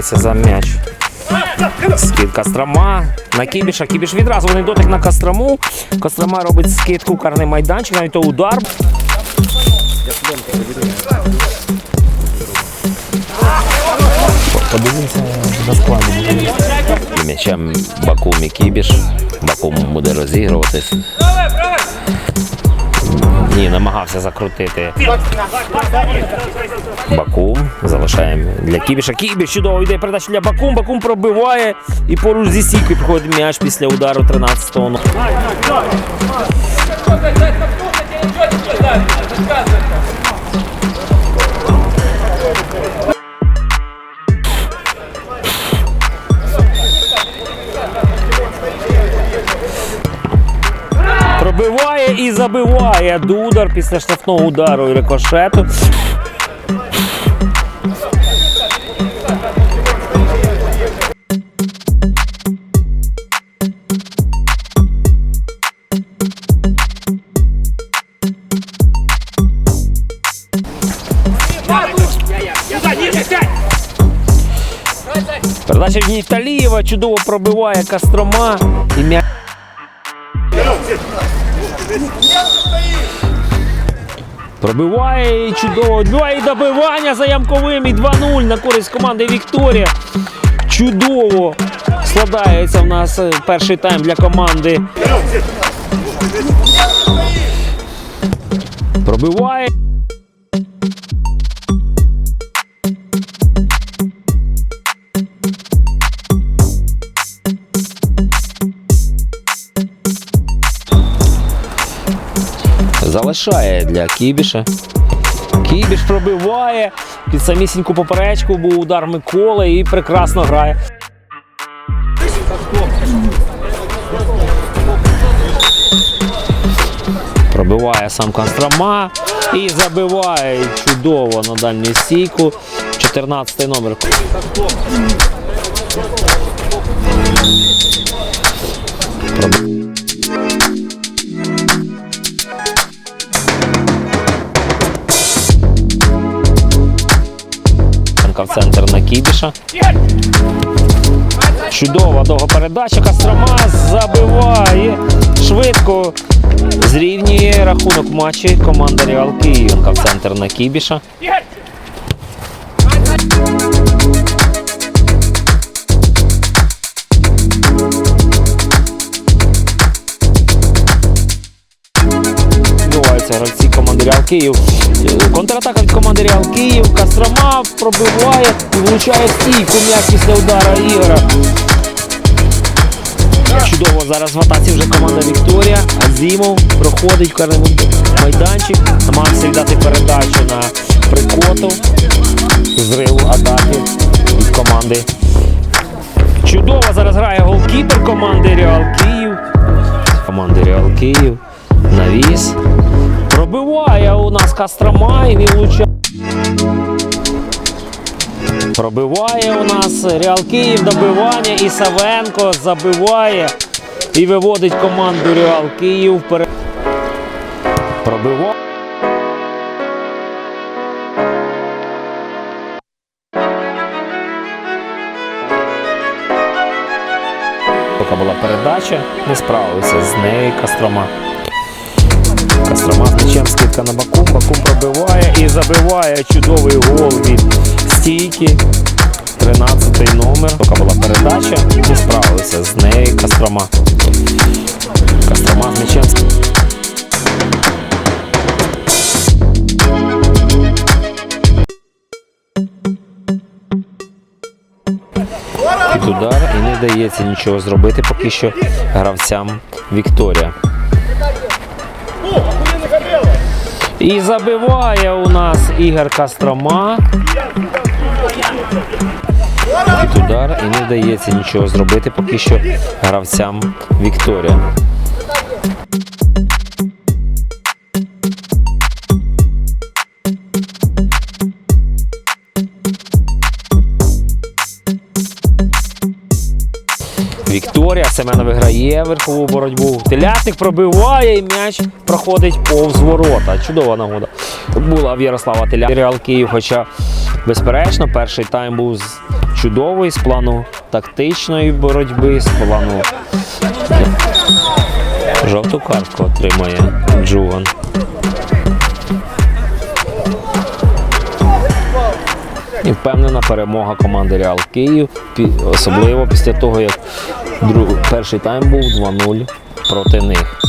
Йому за м'яч. Скид Кострома на Кібіша. Кібіш відразу вони дотик на Кострому. Кострома робить скид кукарний майданчик, навіть то удар. Подивимося на складі. І м'ячем Бакум і Кібіш. Бакум буде розігруватись. Ні, намагався закрутити. Бакум. Залишаємо для Кібіша. Кібіш чудово йде передача для Бакум. Бакум пробиває і поруч зі стійкою приходить м'яч після удару 13-го. Пробиває і забиває Дудар після штрафного удару і рикошету. Передача Ніталієва чудово пробиває Кострома і м'яч. Пробиває і чудово. Два і добивання за ямковим і 2-0 на користь команди Вікторія. Чудово складається в нас е, перший тайм для команди. Пробиває. Залишає для Кібіша. Кібіш пробиває під самісіньку поперечку, був удар Миколи і прекрасно грає. Пробиває сам Констрома і забиває чудово на дальню стійку. 14 номер. В центр на Кібіша. Чудова довгопередача. Кострома забиває швидко. Зрівнює рахунок матчі команда Реал Київка в центр на Кібіша. Відбуваються гравці команди Реал Київ. Е, Контратака від команди Реал Київ. Кострома пробиває і влучає стійку м'яч після удара Ігора. Чудово зараз в атаці вже команда Вікторія. Азімов проходить в карний майданчик. Намагався віддати передачу на прикоту. Зриву атаки від команди. Чудово зараз грає голкіпер команди Реал Київ. Команди Реал Київ. Навіс. Пробиває у нас Кострома і не влучає. Пробиває у нас Реал Київ добивання і Савенко забиває і виводить команду Реал Київ вперед. Пробиває. Була передача, не справився з нею Кострома. М'ячем скидка на Бакум. Бакум пробиває і забиває чудовий гол від стійки. 13 номер. Поки була передача, не справився з нею Кострома. Кострома з м'ячем. Удар і не вдається нічого зробити поки що гравцям Вікторія. І забиває у нас Ігор Кострома. Під удар і не вдається нічого зробити поки що гравцям Вікторія. Вікторія Семена виграє верхову боротьбу. Телятник пробиває і м'яч проходить повз ворота. Чудова нагода була в Ярослава Теля. Реал Київ, хоча, безперечно, перший тайм був чудовий з плану тактичної боротьби, з плану. Жовту картку отримає Джуган. І впевнена перемога команди Реал Київ, особливо після того, як перший тайм був 2-0 проти них.